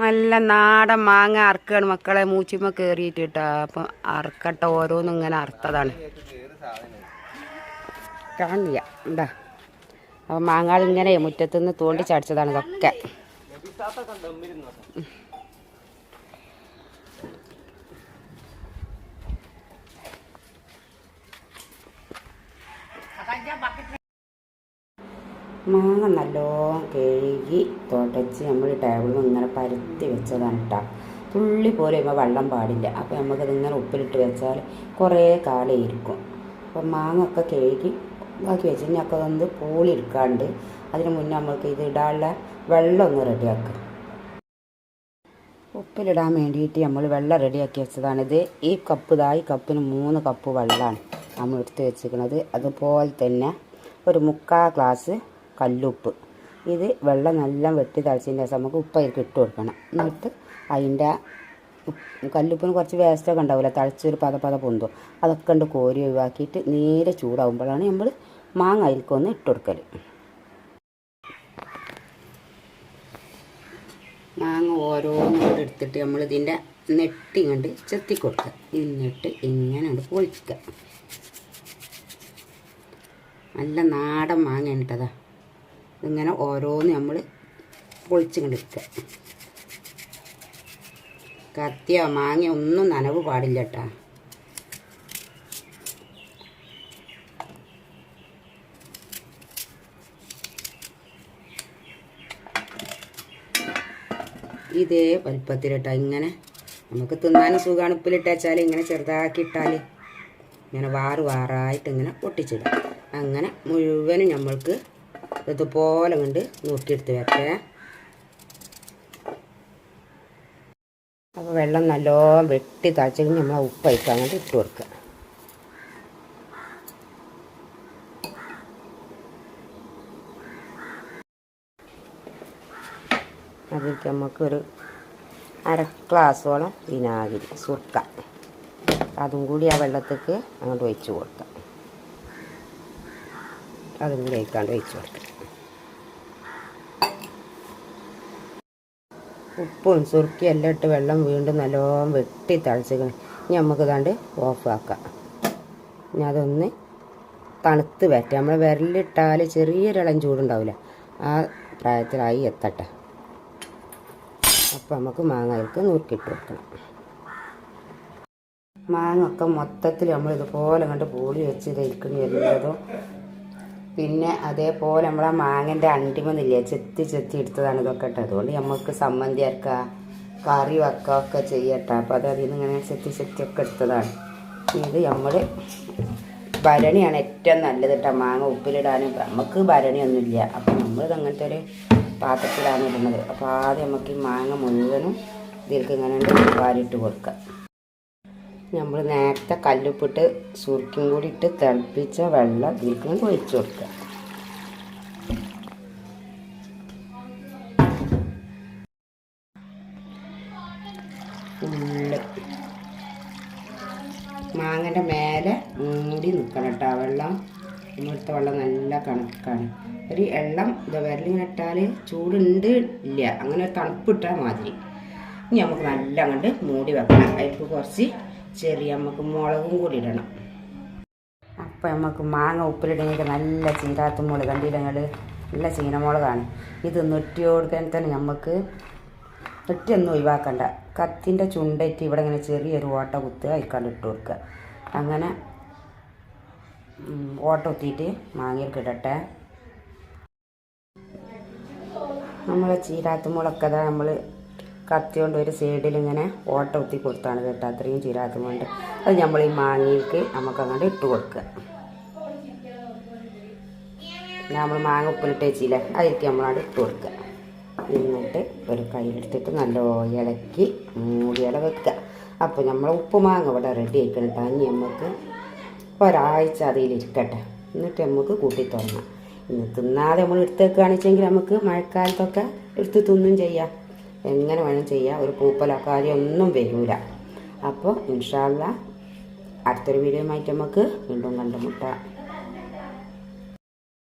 നല്ല നാടൻ മാങ്ങ അറക്കാണ് മക്കളെ മൂച്ചിമ്മ കേട്ടോ അപ്പം അറക്കട്ട ഓരോന്നും ഇങ്ങനെ അറുത്തതാണ്. കാണില്ല. എന്താ അപ്പം മാങ്ങാൾ ഇങ്ങനെ മുറ്റത്തുനിന്ന് തോണ്ടി ചടിച്ചതാണ് ഇതൊക്കെ. മാങ്ങ നല്ലോണം കഴുകി തുടച്ച് നമ്മൾ ടേബിളിൽ ഇങ്ങനെ പരത്തി വെച്ചതാണ് കേട്ടോ തുള്ളി പോലെ ഇപ്പോൾ വെള്ളം പാടില്ല. അപ്പോൾ നമുക്കത് ഇങ്ങനെ ഉപ്പിലിട്ട് വെച്ചാൽ കുറേ കാലം ഇരിക്കും. അപ്പോൾ മാങ്ങ ഒക്കെ കഴുകി ബാക്കി വെച്ച് കഴിഞ്ഞാൽ ഒക്കെ ഒന്ന് പൂളി എടുക്കാണ്ട് അതിന് മുന്നേ നമുക്ക് ഇത് ഇടാനുള്ള വെള്ളം ഒന്ന് റെഡിയാക്കുക ഉപ്പിലിടാൻ വേണ്ടിയിട്ട് നമ്മൾ വെള്ളം റെഡിയാക്കി വെച്ചതാണിത് ഈ കപ്പ് ഇതാ കപ്പിന് മൂന്ന് കപ്പ് വെള്ളമാണ് നമ്മൾ എടുത്ത് വെച്ചിരിക്കുന്നത് അതുപോലെ തന്നെ ഒരു മുക്കാൽ ഗ്ലാസ് കല്ലുപ്പ്. ഇത് വെള്ളം നല്ല വെട്ടി തളിച്ചതിന്റെ ശേഷം നമുക്ക് ഉപ്പ് അതിലേക്ക് ഇട്ട് കൊടുക്കണം. എന്നിട്ട് അതിന്റെ കല്ലുപ്പിന് കുറച്ച് വേസ്റ്റൊക്കെ ഉണ്ടാവില്ല തളിച്ചൊരു പത പത പൊന്തോ. അതൊക്കെ ഉണ്ട് കോരി ഒഴിവാക്കിയിട്ട് നേരെ ചൂടാവുമ്പോഴാണ് നമ്മൾ മാങ്ങ അതിൽക്കൊന്ന് ഇട്ട് കൊടുക്കൽ മാങ്ങ ഓരോന്നും എടുത്തിട്ട് നമ്മൾ ഇതിന്റെ നെട്ടി കണ്ട് ചെത്തി കൊടുക്കുക. എന്നിട്ട് ഇങ്ങനെ കണ്ട് പൊളിക്കുക. നല്ല നാടൻ മാങ്ങ ഉണ്ടതാ ഇങ്ങനെ ഓരോന്ന് നമ്മൾ പൊളിച്ചിങ്ങെടുക്കുക കത്തിയോ മാങ്ങയോ ഒന്നും നനവ് പാടില്ല കേട്ടാ ഇതേ വലിപ്പത്തിലിട്ടാ ഇങ്ങനെ നമുക്ക് തിന്നാനും സുഖമാണ് ഉപ്പിലിട്ടാച്ചാൽ ഇങ്ങനെ ചെറുതാക്കി ഇട്ടാൽ ഇങ്ങനെ വാറ് വാറായിട്ട് ഇങ്ങനെ പൊട്ടിച്ചിടും അങ്ങനെ മുഴുവനും നമ്മൾക്ക് ഇതുപോലെ കണ്ട് നോക്കിയെടുത്ത് വെക്കേ. അപ്പോൾ വെള്ളം നല്ലോണം വെട്ടി തളിച്ചിട്ട് നമ്മൾ ആ ഉപ്പ് അയക്കാൻ വേണ്ടി ഇട്ട് കൊടുക്കുക അതിലേക്ക് നമുക്കൊരു അര ഗ്ലാസോളം വിനാഗിരി സുർക്ക. അതും കൂടി ആ വെള്ളത്തേക്ക് അങ്ങോട്ട് ഒഴിച്ച് കൊടുക്കാം. അതും കൂടി അയക്കാണ്ട് ഒഴിച്ച് കൊടുക്കാം. ഉപ്പും സുറുക്കിയും എല്ലാം ഇട്ട് വെള്ളം വീണ്ടും നല്ലോണം വെട്ടി തളിച്ചിക്കണം. ഇനി നമുക്ക് ഇതാണ്ട് ആക്കാം. ഇനി അതൊന്ന് തണുത്ത് വരട്ടെ. നമ്മൾ വിരലിട്ടാൽ ചെറിയൊരിളം ചൂടുണ്ടാവില്ല ആ പ്രായത്തിലായി എത്തട്ടെ. അപ്പോൾ നമുക്ക് മാങ്ങകൾക്ക് നുറുക്കിയിട്ട് കൊടുക്കണം. മാങ്ങ ഒക്കെ മൊത്തത്തിൽ നമ്മൾ ഇതുപോലെ കണ്ട് പൂളി വെച്ച് കഴിക്കണി വരുന്നതും പിന്നെ അതേപോലെ നമ്മളെ മാങ്ങന്റെ അണ്ടിമെന്നില്ലേ ചെത്തി ചെത്തി എടുത്തതാണ് ഇതൊക്കെ അതുകൊണ്ട് നമുക്ക് സമ്മന്തി അരക്കുക കറി വെക്കുക ഒക്കെ ചെയ്യട്ടെ. അപ്പോൾ അത് അതിൽ നിന്ന് ഇങ്ങനെ ചെത്തി ചെത്തി ഒക്കെ എടുത്തതാണ്. ഇത് നമ്മൾ ഭരണിയാണ് ഏറ്റവും നല്ലത് കേട്ടോ. മാങ്ങ ഉപ്പിലിടാനും. നമുക്ക് ഭരണിയൊന്നുമില്ല. അപ്പോൾ നമ്മളിത് അങ്ങനത്തെ ഒരു പാത്രത്തിലാണ് ഇടുന്നത്. അപ്പോൾ ആദ്യം നമുക്ക് ഈ മാങ്ങ മുഴുവനും ഇതിൽക്ക് ഇങ്ങനെ വാരിയിട്ട് കൊടുക്കാം. നമ്മൾ നേരത്തെ കല്ലുപ്പിട്ട് സുർക്കും കൂടി ഇട്ട് തിളപ്പിച്ച വെള്ളം ഇതിലേക്ക് ഒഴിച്ചു കൊടുക്കുക. മാങ്ങന്റെ മേലെ മൂടി നിൽക്കണം കേട്ടോ വെള്ളം. ഇവിടുത്തെ വെള്ളം നല്ല കണക്കാണ്. ഒരു എള്ളം ഇത് വിരലിങ്ങനെ ഇട്ടാൽ ചൂടുണ്ട് ഇല്ല. അങ്ങനെ തണുപ്പിട്ടാൽ മാതിരി. ഇനി നമുക്ക് നല്ല അങ്ങോട്ട് മൂടി വെക്കണം. അതിലേക്ക് കുറച്ച് ചെറിയ നമുക്ക് മുളകും കൂടി ഇടണം. അപ്പം നമുക്ക് മാങ്ങ ഉപ്പിലിടണമെങ്കിൽ നല്ല ചീരാത്ത മുളക്. കണ്ടിടങ്ങൾ നല്ല ചീനമുളകാണ് ഇത് നെട്ടി കൊടുക്കാൻ തന്നെ നമുക്ക് നെട്ടിയൊന്നും ഒഴിവാക്കണ്ട. കത്തിന്റെ ചുണ്ടറ്റ് ഇവിടെ ഇങ്ങനെ ചെറിയൊരു ഓട്ട കുത്തുക അതിക്കാണ്ട് ഇട്ട് കൊടുക്കുക അങ്ങനെ ഓട്ട കുത്തിയിട്ട് മാങ്ങയിൽ കിടട്ടെ നമ്മളെ ചീരാത്തുമുളൊക്കെ അതാ നമ്മൾ കത്തി കൊണ്ട് ഒരു സൈഡിൽ ഇങ്ങനെ ഓട്ട കുത്തി കൊടുത്താണ് കേട്ടോ. അത്രയും ചീരാത്തുമുണ്ട് അത് നമ്മൾ ഈ മാങ്ങയിലേക്ക് നമുക്ക് അങ്ങോട്ട് ഇട്ട് കൊടുക്കുക. നമ്മൾ മാങ്ങ ഉപ്പിലിട്ട് വെച്ചില്ല അതിലേക്ക് നമ്മളവിടെ ഇട്ട് കൊടുക്കുക. എന്നിട്ട് ഒരു കയ്യിലെടുത്തിട്ട് നല്ല ഇളക്കി മൂടിയുടെ വെക്കുക. അപ്പോൾ നമ്മൾ ഉപ്പ് മാങ്ങ ഇവിടെ റെഡി ആയിക്കണം കേട്ടോ. ഇനി നമുക്ക് ഒരാഴ്ച അതിലിരിക്കട്ടെ എന്നിട്ട് നമുക്ക് കൂട്ടി തുറന്നാം ഇന്ന് തിന്നാതെ നമ്മൾ എടുത്തേക്കുകയാണെന്ന് വെച്ചെങ്കിൽ നമുക്ക് മഴക്കാലത്തൊക്കെ എടുത്ത് തിന്നും ചെയ്യാം. എങ്ങനെ വേണം ചെയ്യാം. ഒരു പൂപ്പലോ കാര്യമൊന്നും വരില്ല അപ്പോൾ ഇൻഷാല്ല അടുത്തൊരു വീഡിയോ ആയിട്ട് നമുക്ക് വീണ്ടും കണ്ടുമുട്ടാം.